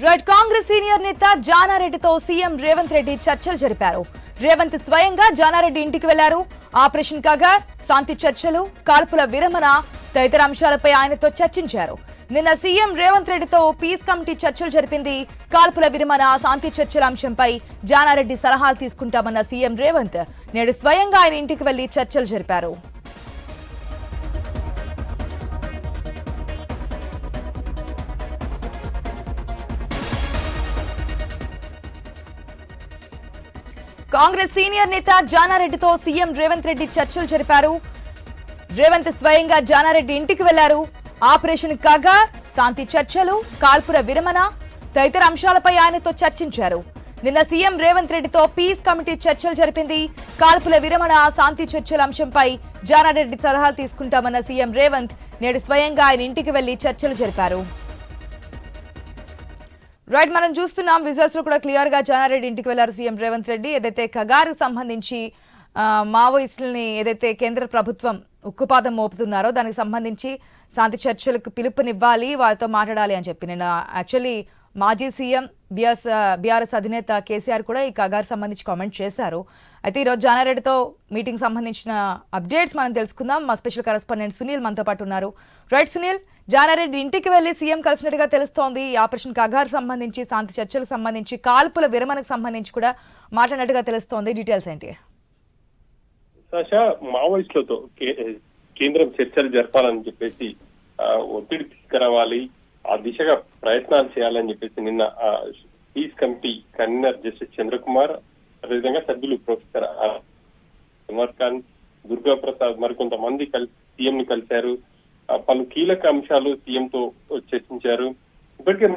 Right Congress senior నేత జానారెడ్డితో CM Revanth Reddy చర్చలు జరిపారు. రేవంత్ స్వయంగా జానారెడ్డి ఇంటికి వెళ్ళారు. ఆపరేషన్ కాగా శాంతి చర్చలు కాల్పుల విరమణ తదితర అంశాలపై ఆయనతో చర్చించారు. నిన్న సీఎం రేవంత్ రెడ్డితో పీస్ కమిటీ చర్చలు జరిపింది. కాల్పుల విరమణ శాంతి చర్చల అంశంపై జానారెడ్డి సలహాలు తీసుకుంటామన్న సీఎం రేవంత్ నేడు స్వయంగా ఆయన ఇంటికి వెళ్ళి చర్చలు జరిపారు. కాంగ్రెస్ సీనియర్ నేత జానారెడ్డితో సీఎం రేవంత్ రెడ్డి చర్చలు జరిపారు. రేవంత్ స్వయంగా జానారెడ్డి ఇంటికి వెళ్ళారు. ఆపరేషన్ కాగా శాంతి చర్చలు కాల్పుల విరమణ తదితర అంశాలపై ఆయనతో చర్చించారు. నిన్న సీఎం రేవంత్ రెడ్డితో పీస్ కమిటీ చర్చలు జరిపింది. కాల్పుల విరమణ శాంతి చర్చల అంశంపై జానారెడ్డి సలహాలు తీసుకుంటామన్న సీఎం రేవంత్ నేడు స్వయంగా ఆయన ఇంటికి వెళ్ళి చర్చలు జరిపారు. రైట్ మనం చూస్తున్నాం విజువల్స్లో కూడా క్లియర్గా జానారెడ్డి ఇంటికి వెళ్ళారు సీఎం రేవంత్ రెడ్డి. ఏదైతే కగారు సంబంధించి మావోయిస్టులని ఏదైతే కేంద్ర ప్రభుత్వం ఉక్కుపాదం మోపుతున్నారో దానికి సంబంధించి శాంతి చర్చలకు పిలుపునివ్వాలి వారితో మాట్లాడాలి అని చెప్పి. నేను యాక్చువల్లీ మాజీ సీఎం బిఆర్ఎస్ బీఆర్ఎస్ అధినేత కేసీఆర్ కూడా ఈ కగారు సంబంధించి కామెంట్ చేశారు. అయితే ఈరోజు జానారెడ్డితో మీటింగ్ సంబంధించిన అప్డేట్స్ మనం తెలుసుకుందాం. మా స్పెషల్ కరెస్పాండెంట్ సునీల్ మనతో పాటు ఉన్నారు. రైట్ సునీల్ జానారెడ్డి ఇంటికి వెళ్ళి సీఎం కలిసినట్టుగా తెలుస్తోంది. ఈ ఆపరేషన్ కగారు సంబంధించి శాంతి చర్చలకు సంబంధించి కాల్పుల విరమణకు సంబంధించి కూడా మాట్లాడినట్టుగా తెలుస్తోంది. డీటెయిల్స్ ఏంటి? సాషా మావోయిస్టులతో కేంద్రం చర్చలు జరపాలని చెప్పేసి ఒత్తిడి తీసుకురావాలి. ఆ దిశగా ప్రయత్నాలు చేయాలని చెప్పేసి నిన్న ఆ, peace committee convener justice Chandrakumar అదేవిధంగా సభ్యులు ప్రొఫెసర్ ఆర్. ఖాన్ దుర్గా ప్రసాద్ మరికొంతమంది కలిసి సీఎం ని కలిశారు. పలు కీలక అంశాలు సీఎం తో చర్చించారు. ఇప్పటికే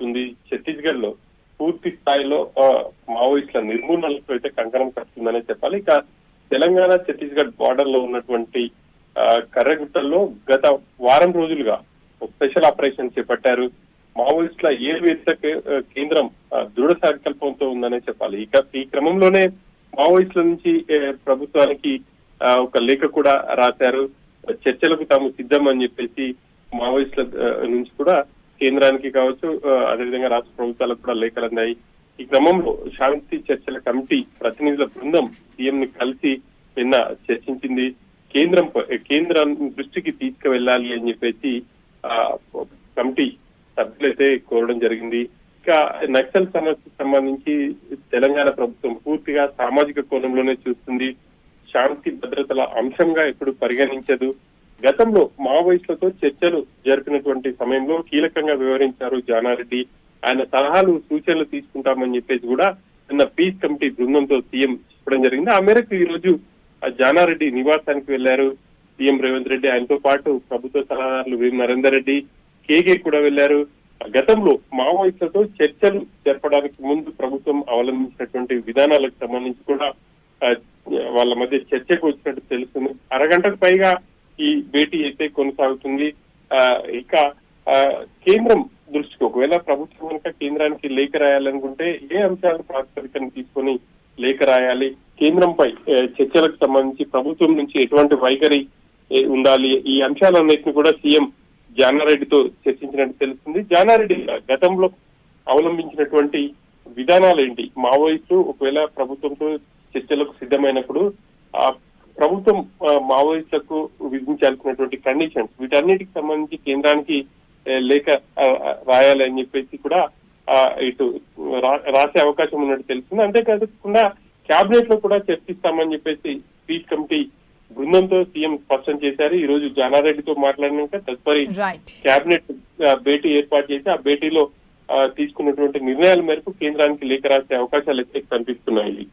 ఉంది ఛత్తీస్గఢ్లో పూర్తి స్థాయిలో మావోయిస్టుల నిర్మూలనకు అయితే కంకణం కట్టిందనే చెప్పాలి. ఇక తెలంగాణ ఛత్తీస్గఢ్ బార్డర్లో ఉన్నటువంటి కర్రగుట్టల్లో గత వారం రోజులుగా స్పెషల్ ఆపరేషన్ చేపట్టారు. మావోయిస్టుల ఏవేత కేంద్రం దృఢ సంకల్పంతో ఉందనే చెప్పాలి. ఇక ఈ క్రమంలోనే మావోయిస్టుల నుంచి ప్రభుత్వానికి ఒక లేఖ కూడా రాశారు. చర్చలకు తాము సిద్ధం అని చెప్పేసి మావోయిస్టుల నుంచి కూడా కేంద్రానికి కావచ్చు అదేవిధంగా రాష్ట్ర ప్రభుత్వాలకు కూడా లేఖలు అందాయి. ఈ క్రమంలో శాంతి చర్చల కమిటీ ప్రతినిధుల బృందం సీఎం ని కలిసి నిన్న చర్చించింది. కేంద్రం కేంద్రం దృష్టికి తీసుకువెళ్ళాలి అని చెప్పేసి ఆ కమిటీ సభ్యులైతే కోరడం జరిగింది. ఇంకా నక్సల్ సమస్యకు సంబంధించి తెలంగాణ ప్రభుత్వం పూర్తిగా సామాజిక కోణంలోనే చూస్తుంది. శాంతి భద్రతల అంశంగా ఎప్పుడు పరిగణించదు. గతంలో మావోయిస్టులతో చర్చలు జరిపినటువంటి సమయంలో కీలకంగా వివరించారు జానారెడ్డి. ఆయన సలహాలు సూచనలు తీసుకుంటామని చెప్పేసి కూడా నిన్న పీస్ కమిటీ బృందంతో సీఎం చెప్పడం జరిగింది. ఆ మేరకు ఈ రోజు జానారెడ్డి నివాసానికి వెళ్ళారు సీఎం రేవంత్ రెడ్డి ఆయనతో పాటు ప్రభుత్వ సలహాదారులు వి. నరేందర్ రెడ్డి కేకే కూడా వెళ్ళారు గతంలో మావోయిస్టులతో చర్చలు జరపడానికి ముందు ప్రభుత్వం అవలంబించినటువంటి విధానాలకు సంబంధించి కూడా వాళ్ళ మధ్య చర్చకు వచ్చినట్టు తెలుస్తుంది. అరగంటకు పైగా ఈ భేటీ అయితే కొనసాగుతుంది. ఆ, ఇక ఆ, కేంద్రం దృష్టికి ఒకవేళ ప్రభుత్వం కనుక కేంద్రానికి లేఖ రాయాలనుకుంటే ఏ అంశాలను ప్రాతిపదికన తీసుకొని లేఖ రాయాలి. కేంద్రంపై చర్చలకు సంబంధించి ప్రభుత్వం నుంచి ఎటువంటి వైఖరి ఉండాలి? ఈ అంశాలన్నింటినీ కూడా సీఎం జానారెడ్డితో చర్చించినట్టు తెలుస్తుంది. జానారెడ్డి గతంలో అవలంబించినటువంటి విధానాలు ఏంటి మావోయిస్టు ఒకవేళ ప్రభుత్వంతో చర్చలకు సిద్ధమైనప్పుడు ఆ ప్రభుత్వం మావోయిస్టులకు విధించాల్సినటువంటి కండిషన్స్ వీటన్నిటికి సంబంధించి కేంద్రానికి లేఖ రాయాలి అని చెప్పేసి కూడా ఇటు రాసే అవకాశం ఉన్నట్టు తెలుస్తుంది. అంతేకాకుండా కేబినెట్లో కూడా చర్చిస్తామని చెప్పేసి పీస్ కమిటీ బృందంతో సీఎం స్పష్టం చేశారు. ఈ రోజు జానారెడ్డితో మాట్లాడినాక తదుపరి కేబినెట్ భేటీ ఏర్పాటు చేసి ఆ భేటీలో తీసుకున్నటువంటి నిర్ణయాల మేరకు కేంద్రానికి లేఖ రాసే అవకాశాలు అయితే కనిపిస్తున్నాయి.